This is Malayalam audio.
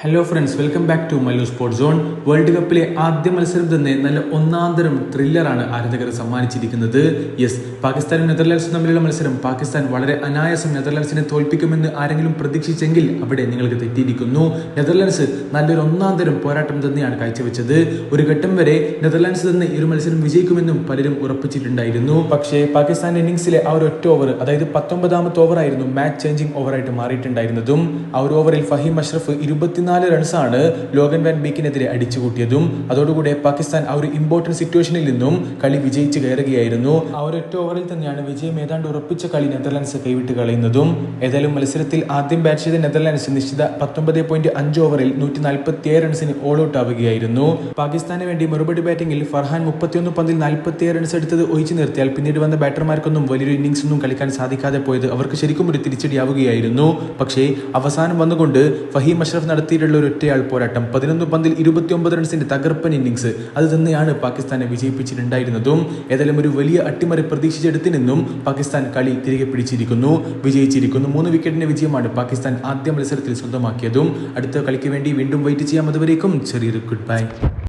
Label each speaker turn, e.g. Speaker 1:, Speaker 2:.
Speaker 1: Hello friends welcome back to Mallu sports zone world കപ്പിലെ ആദ്യ മത്സരം തന്നെ നല്ല ഒന്നാന്തരം ത്രില്ലറാണ് ആരാധകർ സമ്മാനിച്ചിരിക്കുന്നത്. യെസ് പാകിസ്ഥാനും നെതർലാൻഡ്സും തമ്മിലുള്ള മത്സരം പാകിസ്ഥാൻ വളരെ അനായാസം നെതർലാൻഡ്സിനെ തോൽപ്പിക്കുമെന്ന് ആരെങ്കിലും പ്രതീക്ഷിച്ചെങ്കിൽ അവിടെ നിങ്ങൾക്ക് തെറ്റിയിരിക്കുന്നു. നെതർലാൻഡ്സ് നല്ലൊരു ഒന്നാന്തരം പോരാട്ടം തന്നെയാണ് കാഴ്ചവെച്ചത്. ഒരു ഘട്ടം വരെ നെതർലാൻഡ്സ് തന്നെ ഈ ഒരു മത്സരം വിജയിക്കുമെന്നും പലരും ഉറപ്പിച്ചിട്ടുണ്ടായിരുന്നു. പക്ഷേ പാകിസ്ഥാൻ ഇന്നിംഗ്സിലെ ആ ഒരു ഒറ്റ ഓവർ അതായത് പത്തൊമ്പതാമത്തെ ഓവറായിരുന്നു മാച്ച് ചേഞ്ചിങ് ഓവറായിട്ട് മാറിയിട്ടുണ്ടായിരുന്നതും. ആ ഒരു ഓവറിൽ ഫഹീം അഷ്റഫ് ഇരുപത്തിനാല് റൺസാണ് ലോഗൻ വാൻ ബീക്കിനെതിരെ അടിച്ചുകൂട്ടിയതും അതോടുകൂടെ പാകിസ്ഥാൻ ആ ഒരു ഇമ്പോർട്ടന്റ് സിറ്റുവേഷനിൽ നിന്നും കളി വിജയിച്ച് കയറുകയായിരുന്നു. ആ ഒരു ഒറ്റ ഓവറിൽ തന്നെയാണ് വിജയം ഏതാണ്ട് ഉറപ്പിച്ച കളി നെതർലാൻഡ്സ് കൈവിട്ട് കളയുന്നതും. ഏതായാലും മത്സരത്തിൽ ആദ്യം ബാറ്റ് ചെയ്ത നെതർലാൻഡ്സ് നിശ്ചിത പത്തൊമ്പത് പോയിന്റ് അഞ്ച് ഓവറിൽ നൂറ്റി നാൽപ്പത്തി ഏഴ് റൺസിന് ഓൾ ഔട്ട് ആവുകയായിരുന്നു. പാകിസ്ഥാന് വേണ്ടി മറുപടി ബാറ്റിംഗിൽ ഫർഹാൻ മുപ്പത്തിയൊന്ന് പന്തിൽ നാൽപ്പത്തി ഏഴ് റൺസ് എടുത്തത് ഒഴിച്ചു നിർത്തിയാൽ പിന്നീട് വന്ന ബാറ്റർമാർക്കൊന്നും വലിയൊരു ഇന്നിംഗ്സ് ഒന്നും കളിക്കാൻ സാധിക്കാതെ പോയത് അവർക്ക് ശരിക്കും ഒരു തിരിച്ചടിയാവുകയായിരുന്നു. പക്ഷേ അവസാനം വന്നുകൊണ്ട് ഫഹീം അഷ്റഫ് നടത്തിയിട്ടുള്ള ഒരു ഒറ്റയാൾ പോരാട്ടം. പതിനൊന്ന് പന്തിൽ ഇരുപത്തിയൊമ്പത് റൺസിന്റെ തകർപ്പൻ ഇന്നിംഗ്സ് അത് തന്നെയാണ് പാകിസ്ഥാനെ വിജയിപ്പിച്ചിട്ടുണ്ടായിരുന്നതും. ഏതായാലും ഒരു വലിയ അട്ടിമറി പ്രതീക്ഷിച്ചെടുത്തു നിന്നും പാകിസ്ഥാൻ കളി തിരികെ പിടിച്ചിരിക്കുന്നു. വിജയിച്ചിരിക്കുന്നു. മൂന്ന് വിക്കറ്റിന്റെ വിജയമാണ് പാകിസ്ഥാൻ ആദ്യ മത്സരത്തിൽ സ്വന്തമാക്കിയതും. അടുത്ത കളിക്ക് വേണ്ടി വീണ്ടും വെയിറ്റ് ചെയ്യാം. അതുവരേക്കും ചെറിയൊരു ഗുഡ് ബൈ